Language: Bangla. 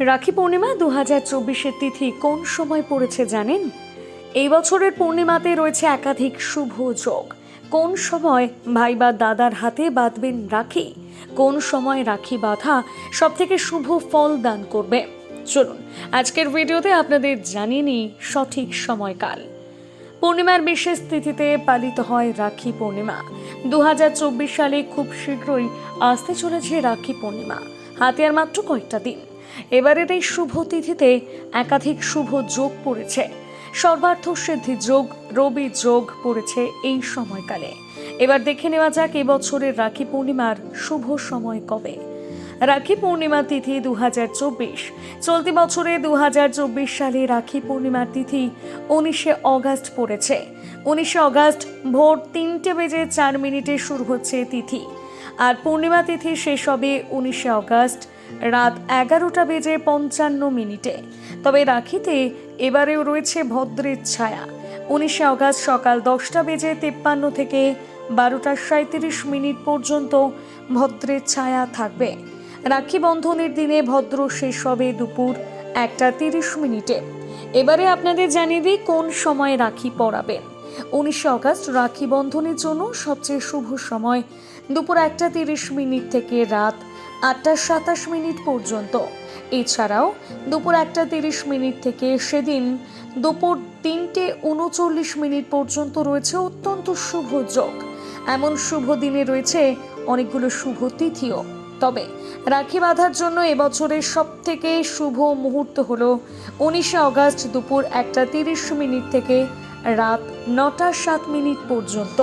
রাখি পূর্ণিমা দু হাজার চব্বিশের তিথি কোন সময় পড়েছে জানেন? এই বছরের পূর্ণিমাতে রয়েছে একাধিক শুভ যোগ। কোন সময় ভাই বা দাদার হাতে বাঁধবেন রাখি? কোন সময় রাখি বাঁধা সব থেকে শুভ ফল দান করবে? চলুন, আজকের ভিডিওতে আপনাদের জানিয়ে নিই সঠিক সময়কাল। পূর্ণিমার বিশেষ তিথিতে পালিত হয় রাখি পূর্ণিমা। দু হাজার চব্বিশ সালে খুব শীঘ্রই আসতে চলেছে রাখি পূর্ণিমা। হাতে আর মাত্র কয়েকটা দিন। এবারের এই শুভ তিথিতে একাধিক শুভ যোগ পড়েছে। সর্বার্থ সিদ্ধি যোগ, রবি যোগ পড়েছে এই সময়কালে। এবার দেখে নেওয়া যাক এবছরের রাখি পূর্ণিমার শুভ সময় কবে। রাখি পূর্ণিমা তিথি দু হাজার চব্বিশ। চলতি বছরে দু হাজার চব্বিশ সালে রাখি পূর্ণিমার তিথি উনিশে অগাস্ট পড়েছে। উনিশে অগাস্ট ভোর তিনটে বেজে চার মিনিটে শুরু হচ্ছে তিথি। আর পূর্ণিমা তিথি শেষ হবে উনিশে অগাস্ট রাত এগারোটা বেজে পঞ্চান্ন মিনিটে। তবে রাখিতে এবারেও রয়েছে ভদ্রের ছায়া। উনিশে অগাস্ট সকাল দশটা বেজে তেপ্পান্ন থেকে বারোটা সাঁত্রিশ মিনিট পর্যন্ত ভদ্রের ছায়া থাকবে। রাখি বন্ধনের দিনে ভদ্র শেষ হবে দুপুর একটা তিরিশ মিনিটে। এবারে আপনাদের জানিয়ে দিই কোন সময় রাখি পরাবেন। উনিশে অগাস্ট রাখি বন্ধনের জন্য সবচেয়ে শুভ সময় দুপুর একটা তিরিশ মিনিট থেকে রাত আটটা সাতাশ মিনিট পর্যন্ত। এছাড়াও দুপুর একটা তিরিশ মিনিট থেকে সেদিন দুপুর তিনটে উনচল্লিশ মিনিট পর্যন্ত রয়েছে অত্যন্ত শুভ যোগ। এমন শুভ দিনে রয়েছে অনেকগুলো শুভ তিথিও। তবে রাখি বাঁধার জন্য এবছরের সব থেকে শুভ মুহূর্ত হল উনিশে অগাস্ট দুপুর একটা তিরিশ মিনিট থেকে রাত নটা সাত মিনিট পর্যন্ত।